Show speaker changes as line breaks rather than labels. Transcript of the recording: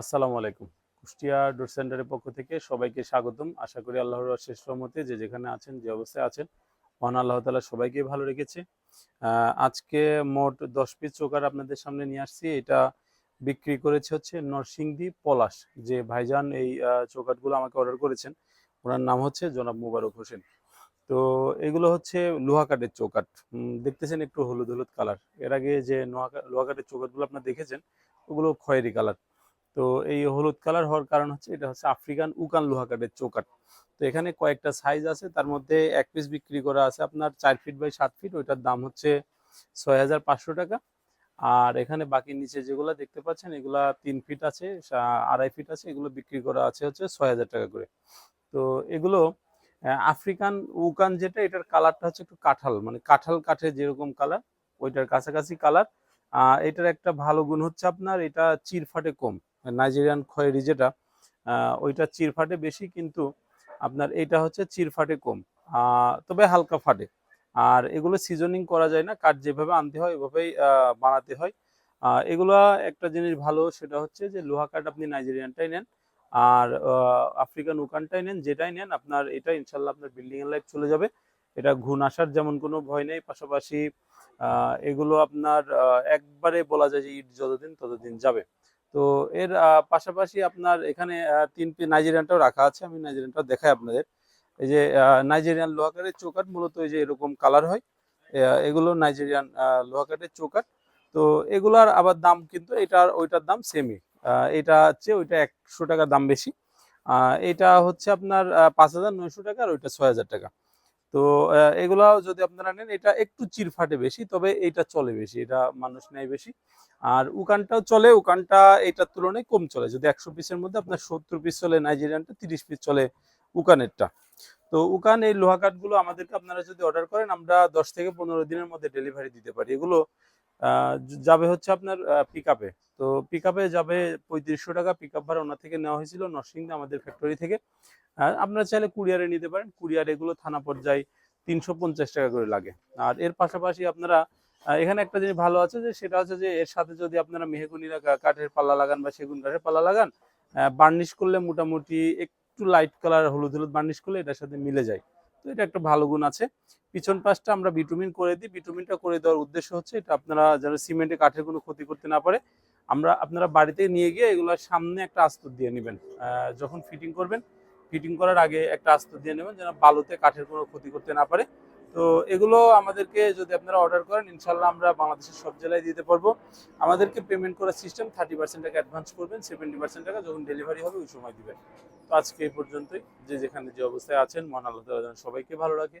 আসসালামু আলাইকুম। কুষ্টিয়া ডোর সেন্টারের পক্ষ থেকে সবাইকে স্বাগতম। আশা করি আল্লাহর শেষ রহমতে যে যেখানে আছেন, যে অবস্থায় আছেন, মহান আল্লাহ তালা সবাইকে ভালো রেখেছে। আজকে মোট দশ পিস চোকার আপনাদের সামনে নিয়ে আসছি। এটা বিক্রি করেছে হচ্ছে নরসিংদী পলাশ। যে ভাইজান এই চৌকাটগুলো আমাকে অর্ডার করেছেন, ওনার নাম হচ্ছে জনাব মুবারক হোসেন। তো এগুলো হচ্ছে লোহা কাঠের চৌকাট দেখতেছেন একটু হলুদ হলুদ কালার। এর আগে যে লোহা কাঠের চৌকাটগুলো আপনারা দেখেছেন, ওগুলো খয়েরি কালার। তো এই হলুদ কালার হওয়ার কারণ হচ্ছে এটা হচ্ছে আফ্রিকান উকান লোহা কাঠের চৌকাট তো এখানে কয়েকটা সাইজ আছে তার মধ্যে এক পিস বিক্রি করা আছে আপনার চার ফিট বাই সাত ফিট ওইটার দাম হচ্ছে ছয় হাজার পাঁচশো টাকা। আর এখানে বাকি নিচে যেগুলো দেখতে পাচ্ছেন এগুলা তিন ফিট আছে আড়াই ফিট আছে এগুলো বিক্রি করা আছে হচ্ছে ছয় হাজার টাকা করে। তো এগুলো আফ্রিকান উকান যেটা এটার কালারটা হচ্ছে একটু কাঁঠাল মানে কাঁঠাল কাঠের যেরকম কালার ওইটার কাছাকাছি কালার। আহ, এটার একটা ভালো গুণ হচ্ছে আপনার এটা চিরফাটে কম। নাইজেরিয়ান খয়েরি যেটা ওইটা চিরফাটে বেশি কিন্তু আপনার এটা হচ্ছে চিরফাটে কম। আহ, তবে হালকা ফাটে। আর এগুলো সিজনিং করা যায় না কাঠ যেভাবে আনতে হয় ওইভাবেই বানাতে হয়। এগুলা একটা জিনিস ভালো সেটা হচ্ছে যে লোহা কাঠ আপনি নাইজেরিয়ানটাই নেন আর আফ্রিকান উকানটাই নেন যেটাই নেন আপনার এটা ইনশাল্লাহ আপনার বিল্ডিং এর লাইফ চলে যাবে। এটা ঘুণ আসার যেমন কোনো ভয় নেই পাশাপাশি এগুলো আপনার একবারে বলা যায় যে ইট যতদিন ততদিন যাবে। তো এর পাশাপাশি আপনার এখানে আহ, তিন পিস নাইজেরিয়ানটাও রাখা আছে আমি নাইজেরিয়ানটাও দেখাই আপনাদের। এই যে নাইজেরিয়ান লোহাকারের চৌকাট মূলত এই যে এরকম কালার হয় এগুলো নাইজেরিয়ান আহ, লোহাকারের চৌকাট তো এগুলার আবার দাম কিন্তু এটার ওইটার দাম সেমই এটা হচ্ছে ওইটা একশো টাকা দাম বেশি। এটা হচ্ছে আপনার পাঁচ হাজার নয়শো টাকা আর ওইটা ছয় হাজার টাকা। তো এগুলাও এগুলা যদি আপনারা নেন, এটা একটু চিরফাটে বেশি, তবে এটা চলে বেশি, এটা মানুষ নেয় বেশি। আর উকানটাও চলে, উকানটা এটার তুলনায় কম চলে। যদি একশো পিসের মধ্যে আপনার সত্তর পিস চলে, নাইজেরিয়ানটা তিরিশ পিস চলে উকানেরটা। তো উকান এই লোহা কাঠগুলো আমাদেরকে আপনারা যদি অর্ডার করেন, আমরা দশ থেকে পনেরো দিনের মধ্যে ডেলিভারি দিতে পারি। এগুলো যাবে হচ্ছে আপনার পিক আপে তো পিক আপে যাবে পঁয়ত্রিশশো টাকা পিক আপ ভাড়া ওনার থেকে নেওয়া হয়েছিল নরসিংদী আমাদের ফ্যাক্টরি থেকে। আপনারা চাইলে কুরিয়ারে নিতে পারেন। কুরিয়ার এগুলো থানা পর্যায়ে তিনশো পঞ্চাশ টাকা করে লাগে। আর এর পাশাপাশি আপনারা এখানে একটা জিনিস ভালো আছে যে, সেটা হচ্ছে যে, এর সাথে যদি আপনারা মেহগুনি কাঠের পাল্লা লাগান বা সেগুন কাঠের পাল্লা লাগান বার্নিশ করলে মোটামুটি একটু লাইট কালার হলুদ হলুদ বার্নিশ করলে এটার সাথে মিলে যায়। তো এটা একটা ভালো গুণ আছে। পিছন পাশটা আমরা বিটুমিন করে দিই। বিটুমিনটা করে দেওয়ার উদ্দেশ্য হচ্ছে এটা আপনারা যেন সিমেন্টে কাঠের কোনো ক্ষতি করতে না পারে। আমরা আপনারা বাড়িতে নিয়ে গিয়ে এগুলোর সামনে একটা আস্তর দিয়ে নেবেন। যখন ফিটিং করবেন ফিটিং করার আগে একটা আস্তর দিয়ে নেবেন যেন বালুতে কাঠের কোনো ক্ষতি করতে না পারে। তো এগুলো আমাদেরকে যদি আপনারা অর্ডার করেন ইনশাল্লাহ আমরা বাংলাদেশের সব জেলায় দিতে পারব। আমাদেরকে পেমেন্ট করার সিস্টেম থার্টি পার্সেন্ট টাকা অ্যাডভান্স করবেন সেভেন্টি পার্সেন্ট টাকা যখন ডেলিভারি হবে ওই সময় দিবেন। তো আজকে এই পর্যন্তই। যে যেখানে যে অবস্থায় আছেন, মহান আল্লাহ সবাইকে ভালো রাখে।